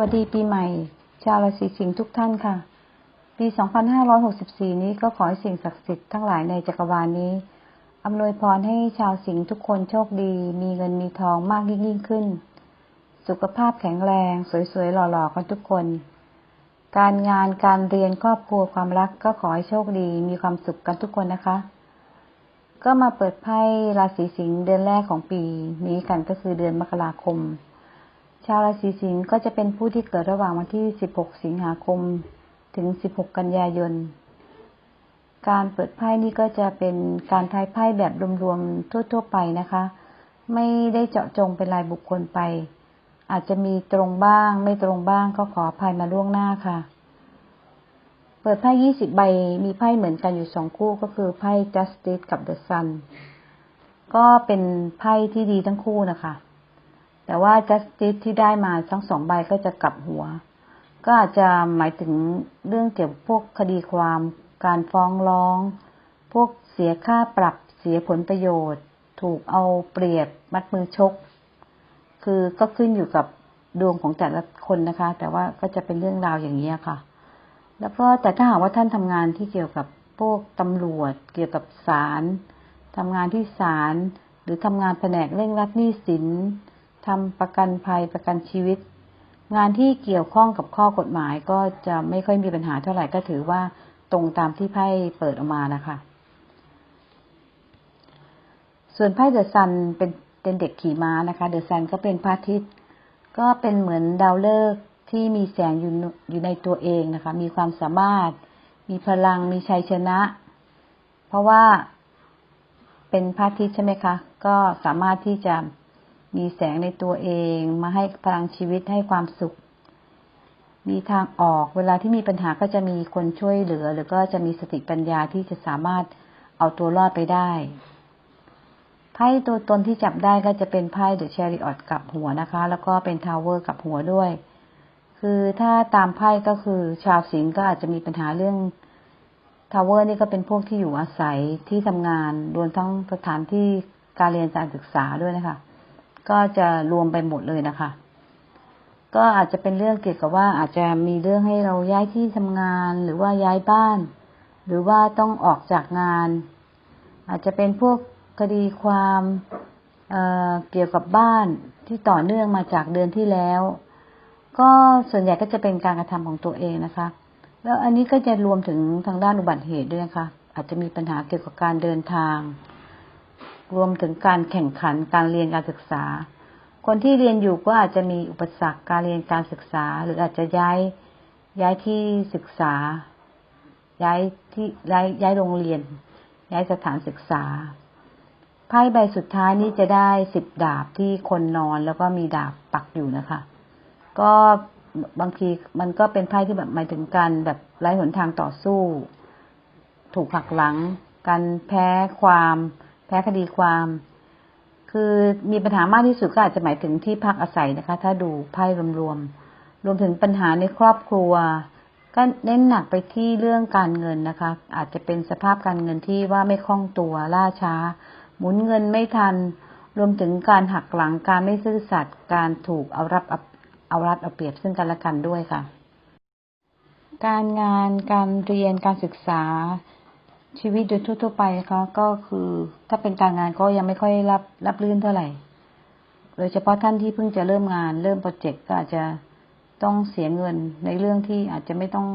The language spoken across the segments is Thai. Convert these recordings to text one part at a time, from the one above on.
วัสดีปีใหม่ ชาวราศีสิงห์ทุกท่านค่ะ ปี 2564 นี้ก็ขอให้สิ่งศักดิ์สิทธิ์ทั้งหลายในจักรวาลนี้อำนวยพรให้ชาวสิงห์ทุกคนโชคดี มีเงินมีทองมากยิ่งยิ่งขึ้น สุขภาพแข็งแรง สวยๆ หล่อๆกันทุกคน การงานการเรียนครอบครัวความรักก็ขอให้โชคดี มีความสุขกันทุกคนนะคะ ก็มาเปิดไพ่ราศีสิงห์เดือนแรกของปีนี้กันก็คือเดือนมกราคม ชาวราศีสิงห์ก็จะเป็นผู้ที่เกิดระหว่างวันที่ 16 สิงหาคม ถึง 16 กันยายน การเปิดไพ่นี่ก็จะเป็นการทายไพ่แบบรวมๆทั่ว ๆ ไปนะคะ ไม่ได้เจาะจงเป็นรายบุคคลไป อาจจะมีตรงบ้างไม่ตรงบ้างก็ขออภัยมาล่วงหน้าค่ะ เปิดไพ่ 20 ใบ มีไพ่เหมือนกันอยู่สองคู่ก็คือไพ่ Justice กับ The Sun ก็เป็นไพ่ที่ดีทั้งคู่นะคะ แต่ว่า justice ที่ได้มาทั้งสองใบก็จะกลับหัว ก็อาจจะหมายถึงเรื่องเกี่ยวกับพวกคดีความ การฟ้องร้อง พวกเสียค่าปรับเสียผลประโยชน์ ถูกเอาเปรียบมัดมือชก คือก็ขึ้นอยู่กับดวงของแต่ละคนนะคะ แต่ว่าก็จะเป็นเรื่องราวอย่างนี้ค่ะ แล้วก็แต่ถ้าหากว่าท่านทำงานที่เกี่ยวกับพวกตำรวจ เกี่ยวกับศาลทำงานที่ศาลหรือทำงานแผนกเร่งรัดหนี้สิน ทำประกันภัยประกันชีวิต งานที่เกี่ยวข้องกับข้อกฎหมายก็จะไม่ค่อยมีปัญหาเท่าไหร่ก็ถือว่าตรงตามที่ไพ่เปิดออกมานะคะ ส่วนไพ่เดอะซันเป็นเป็นเด็กขี่ม้านะคะเดอะซันก็เป็นพระอาทิตย์ก็เป็นเหมือนดาวฤกษ์ที่มีแสงอยู่อยู่ในตัวเองนะคะ มีความสามารถ มีพลังมีชัยชนะ เพราะว่าเป็นพระอาทิตย์ใช่ไหมคะ ก็สามารถที่จะ มีแสงในตัวเองมาให้พลังชีวิตให้ความสุข มีทางออกเวลาที่มีปัญหาก็จะมีคนช่วยเหลือ หรือก็จะมีสติปัญญาที่จะสามารถเอาตัวรอดไปได้ไพ่ตัวตนที่จับได้ก็จะเป็นไพ่เดอะแชริออตกับหัวนะคะ แล้วก็เป็นทาวเวอร์กับหัวด้วย คือถ้าตามไพ่ก็คือชาวสิงห์ก็อาจจะมีปัญหาเรื่องทาวเวอร์นี่ก็เป็นพวกที่อยู่อาศัยที่ทำงานรวมทั้งสถานที่การเรียนการศึกษาด้วยนะคะ ก็จะรวมไปหมดเลยนะคะ ก็อาจจะเป็นเรื่องเกี่ยวกับว่าอาจจะมีเรื่องให้เราย้ายที่ทำงานหรือว่าย้ายบ้าน หรือว่าต้องออกจากงาน อาจจะเป็นพวกคดีความเเกี่ยวกับบ้านที่ต่อเนื่องมาจากเดือนที่แล้ว ก็ส่วนใหญ่ก็จะเป็นการกระทำของตัวเองนะคะ แล้วอันนี้ก็จะรวมถึงทางด้านอุบัติเหตุด้วยนะคะ อาจจะมีปัญหาเกี่ยวกับการเดินทาง รวมถึงการแข่งขันการเรียนการศึกษา คนที่เรียนอยู่ก็อาจจะมีอุปสรรคการเรียนการศึกษา หรืออาจจะย้ายย้ายที่ศึกษา ย้ายที่ย้ายย้ายโรงเรียน ย้ายสถานศึกษาไพ่ใบสุดท้ายนี้จะได้สิบดาบที่คนนอนแล้วก็มีดาบปักอยู่นะคะ ก็บางทีมันก็เป็นไพ่ที่แบบหมายถึงการแบบไร้หนทางต่อสู้ ถูกหักหลัง การแพ้ความ พ้คดีความ คือมีปัญหามากที่สุดก็อาจจะหมายถึงที่พักอาศัยนะคะ ถ้าดูไพ่รวมๆรวมถึงปัญหาในครอบครัว ก็เน้นหนักไปที่เรื่องการเงินนะคะ อาจจะเป็นสภาพการเงินที่ว่าไม่คล่องตัวล่าช้า หมุนเงินไม่ทัน รวมถึงการหักหลังการไม่ซื่อสัตย์การถูกเอารับเอารัดเอาเปรียบซึ่งกันและกันด้วยค่ะ การงานการเรียนการศึกษา ชีวิตโดยทั่วๆไปนะคะก็คือถ้าเป็นการงานก็ยังไม่ค่อยรับรับรื่นเท่าไหร่ โดยเฉพาะท่านที่เพิ่งจะเริ่มงาน เริ่มโปรเจกต์ก็อาจจะต้องเสียเงินในเรื่องที่อาจจะไม่ต้อง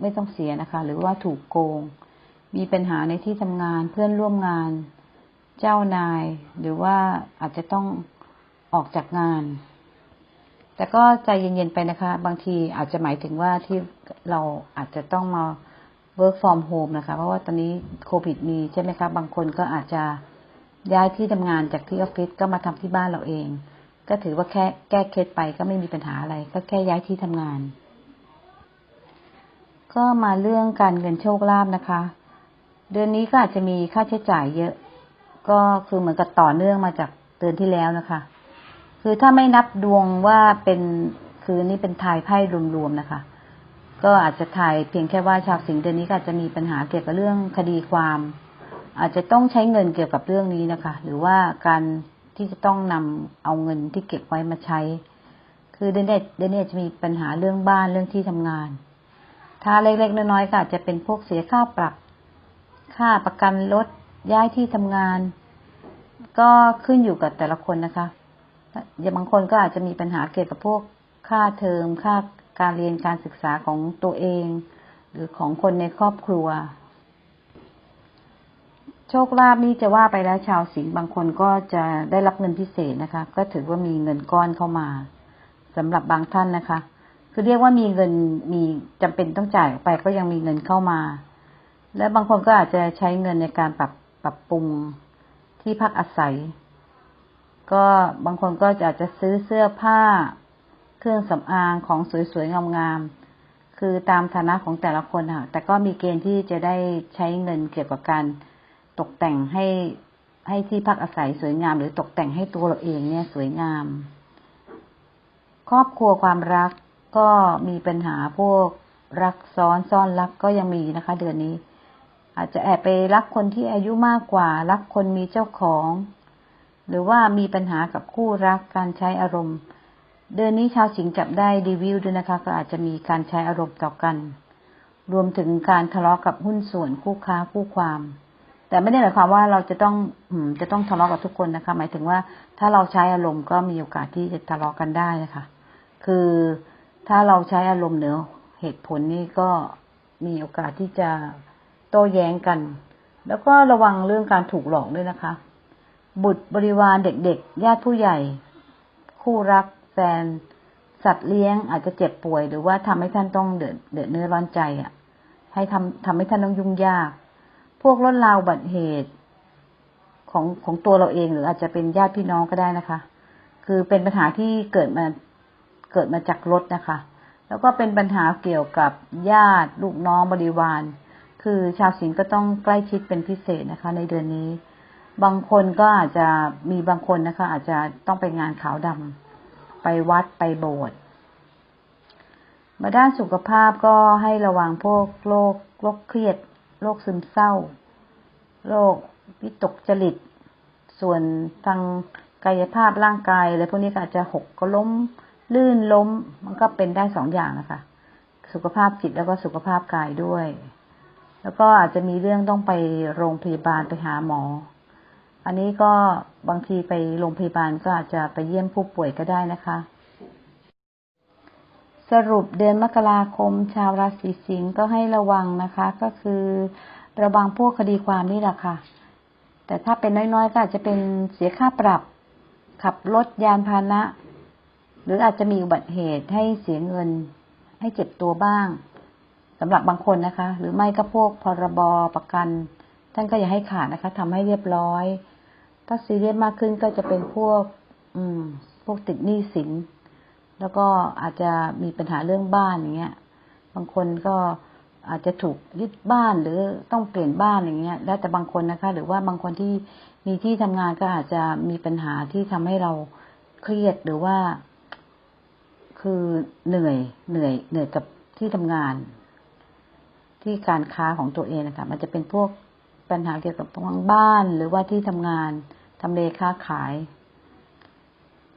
ไม่ต้องเสียนะคะ หรือว่าถูกโกง มีปัญหาในที่ทำงานเพื่อนร่วมงาน เจ้านาย หรือว่าอาจจะต้องออกจากงาน แต่ก็ใจเย็นๆไปนะคะ บางทีอาจจะหมายถึงว่าที่เราอาจจะต้องมา work from home นะคะ เพราะว่าตอนนี้โควิดมีใช่ไหมคะ บางคนก็อาจจะย้ายที่ทำงานจากที่ออฟฟิศก็มาทำที่บ้านเราเอง ก็ถือว่าแค่แก้เคล็ดไปก็ไม่มีปัญหาอะไร ก็แค่ย้ายที่ทำงาน ก็มาเรื่องการเงินโชคลาภนะคะ เดือนนี้ก็อาจจะมีค่าใช้จ่ายเยอะ ก็คือเหมือนกับต่อเนื่องมาจากเดือนที่แล้วนะคะ คือถ้าไม่นับดวงว่าเป็นคือนี่เป็นทายไพ่รวมๆนะคะ ก็อาจจะถ่ายเพียงแค่ว่าชาวสิงห์เดือนนี้ก็อาจจะมีปัญหาเกี่ยวกับเรื่องคดีความ อาจจะต้องใช้เงินเกี่ยวกับเรื่องนี้นะคะ หรือว่าการที่จะต้องนำเอาเงินที่เก็บไว้มาใช้ คือเดนเน็ตเดนเน็ตจะมีปัญหาเรื่องบ้านเรื่องที่ทำงาน ถ้าเล็กๆน้อยๆก็อาจจะเป็นพวกเสียค่าปรับ ค่าประกันรถย้ายที่ทำงาน ก็ขึ้นอยู่กับแต่ละคนนะคะอย่างบางคนก็อาจจะมีปัญหาเกี่ยวกับพวกค่าเทอมค่า การเรียนการศึกษาของตัวเอง หรือของคนในครอบครัว โชคลาภนี่จะว่าไปแล้วชาวสิงห์บางคนก็จะได้รับเงินพิเศษนะคะ ก็ถือว่ามีเงินก้อนเข้ามาสำหรับบางท่านนะคะ คือเรียกว่ามีเงินมีจำเป็นต้องจ่ายออกไปก็ยังมีเงินเข้ามา และบางคนก็อาจจะใช้เงินในการปรับปรับปรุงที่พักอาศัย ก็บางคนก็อาจจะซื้อเสื้อผ้า รื่องสำอางของสวยๆงามๆคือตามฐานะของแต่ละคนค่ะแต่ก็มีเกณฑ์ที่จะได้ใช้เงินเกี่ยวกับการตกแต่งให้ให้ที่พักอาศัยสวยงาม หรือตกแต่งให้ตัวเราเองเนี่ยสวยงาม ครอบครัวความรักก็มีปัญหาพวกรักซ้อนซ่อนรักก็ยังมีนะคะ เดือนนี้ อาจจะแอบไปรักคนที่อายุมากกว่า รักคนมีเจ้าของ หรือว่ามีปัญหากับคู่รักการใช้อารมณ์ เดือนนี้ชาวสิงห์จับได้รีวิวด้วยนะคะ ก็อาจจะมีการใช้อารมณ์ต่อกัน รวมถึงการทะเลาะกับหุ้นส่วนคู่ค้าคู่ความ แต่ไม่ได้หมายความว่าเราจะต้องจะต้องทะเลาะกับทุกคนนะคะ หมายถึงว่าถ้าเราใช้อารมณ์ก็มีโอกาสที่จะทะเลาะกันได้นะคะ คือถ้าเราใช้อารมณ์เหนือเหตุผลนี่ก็มีโอกาสที่จะโต้แย้งกัน แล้วก็ระวังเรื่องการถูกหลอกด้วยนะคะ บุตรบริวารเด็กๆ ญาติผู้ใหญ่ คู่รัก แฟน สัตว์เลี้ยงอาจจะเจ็บป่วย หรือว่าทำให้ท่านต้องเดือดเดือดเนื้อร้อนใจอะ ให้ทำทำให้ท่านต้องยุ่งยาก พวกรถราวบัติเหตุของของตัวเราเองหรืออาจจะเป็นญาติพี่น้องก็ได้นะคะ คือเป็นปัญหาที่เกิดมาเกิดมาจากรถนะคะ แล้วก็เป็นปัญหาเกี่ยวกับญาติลูกน้องบริวาร คือชาวสิงห์ก็ต้องใกล้ชิดเป็นพิเศษนะคะ ในเดือนนี้ บางคนก็อาจจะมีบางคนนะคะ อาจจะต้องไปงานขาวดำ ไปวัดไปโบสถ์มาด้านสุขภาพก็ให้ระวังพวกโรคโรคเครียดโรคซึมเศร้าโรควิตกจริต ส่วนทางกายภาพร่างกายอะไรพวกนี้ก็อาจจะหกก็ล้มลื่นล้ม มันก็เป็นได้สองอย่างนะคะ สุขภาพจิตแล้วก็สุขภาพกายด้วย แล้วก็อาจจะมีเรื่องต้องไปโรงพยาบาลไปหาหมอ อันนี้ก็บางทีไปโรงพยาบาลก็อาจจะไปเยี่ยมผู้ป่วยก็ได้นะคะ สรุปเดือนมกราคม ชาวราศีสิงห์ก็ให้ระวังนะคะ ก็คือระวังพวกคดีความนี่แหละค่ะ แต่ถ้าเป็นน้อยๆ ก็อาจจะเป็นเสียค่าปรับ ขับรถยานพาหนะ หรืออาจจะมีอุบัติเหตุให้เสียเงิน ให้เจ็บตัวบ้างสำหรับบางคนนะคะ หรือไม่ก็พวกพรบประกัน ท่านก็อย่าให้ขาดนะคะทำให้เรียบร้อย ถ้าซีเรียสมากขึ้นก็จะเป็นพวก อืม พวกติดหนี้สิน แล้วก็อาจจะมีปัญหาเรื่องบ้านอย่างเงี้ย บางคนก็อาจจะถูกยึดบ้านหรือต้องเปลี่ยนบ้านอย่างเงี้ย แล้วแต่บางคนนะคะ หรือว่าบางคนที่มีที่ทำงานก็อาจจะมีปัญหาที่ทำให้เราเครียดหรือว่า คือเหนื่อยเหนื่อยเหนื่อยกับที่ทำงาน ที่การค้าของตัวเองนะคะมันจะเป็นพวกปัญหาเกี่ยวกับทางบ้านหรือว่าที่ทำงาน ทำเลค้าขาย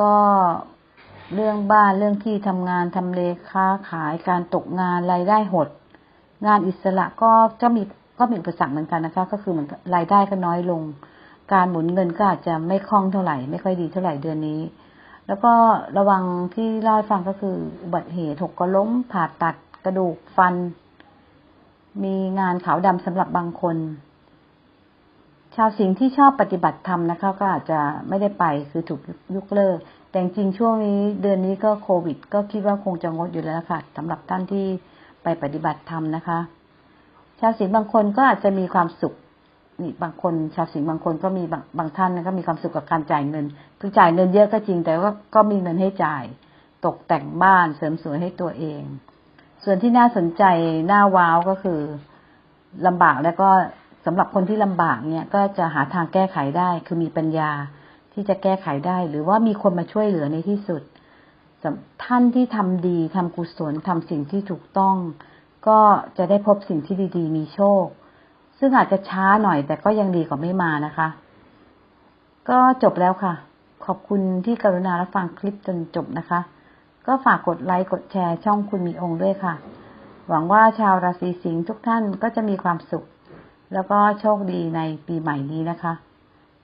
ก็เรื่องบ้านเรื่องที่ทำงานทำเลค้าขายการตกงานรายได้หด งานอิสระก็จะมีก็มีอุปสรรคเหมือนกันนะคะ ก็คือเหมือนรายได้ก็น้อยลง การหมุนเงินก็อาจจะไม่คล่องเท่าไหร่ ไม่ค่อยดีเท่าไหร่เดือนนี้ แล้วก็ระวังที่เล่าให้ฟังก็คืออุบัติเหตุหกก็ล้มผ่าตัดกระดูกฟัน มีงานขาวดำสำหรับบางคน ชาวสิงห์ที่ชอบปฏิบัติธรรมนะคะก็อาจจะไม่ได้ไปคือถูกยกเลิก แต่จริงช่วงนี้เดือนนี้ก็โควิด ก็คิดว่าคงจะงดอยู่แล้วค่ะสำหรับท่านที่ไปปฏิบัติธรรมนะคะ ชาวสิงห์บางคนก็อาจจะมีความสุขนี่บางคนชาวสิงห์บางคนก็มีบางบางท่านก็มีความสุขกับการจ่ายเงินคือจ่ายเงินเยอะก็จริงแต่ว่าก็มีเงินให้จ่าย ตกแต่งบ้านเสริมสวยให้ตัวเอง ส่วนที่น่าสนใจน่าว้าวก็คือลำบากแล้วก็ สำหรับคนที่ลำบากเนี่ยก็จะหาทางแก้ไขได้ คือมีปัญญาที่จะแก้ไขได้ หรือว่ามีคนมาช่วยเหลือในที่สุด ท่านที่ทำดีทำกุศลทำสิ่งที่ถูกต้อง ก็จะได้พบสิ่งที่ดี ๆ มีโชค ซึ่งอาจจะช้าหน่อยแต่ก็ยังดีกว่าไม่มานะคะ ก็จบแล้วค่ะ ขอบคุณที่กรุณารับฟังคลิปจนจบนะคะ ก็ฝากกดไลค์กดแชร์ช่องคุณมีองค์ด้วยค่ะ หวังว่าชาวราศีสิงห์ทุกท่านก็จะมีความสุข แล้วก็โชคดีในปีใหม่นี้นะคะ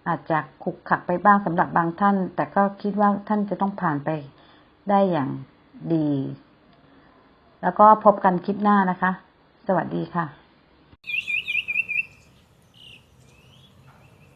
อาจจะขุกขักไปบ้างสำหรับบางท่าน แต่ก็คิดว่าท่านจะต้องผ่านไปได้อย่างดี แล้วก็พบกันคลิปหน้านะคะ สวัสดีค่ะ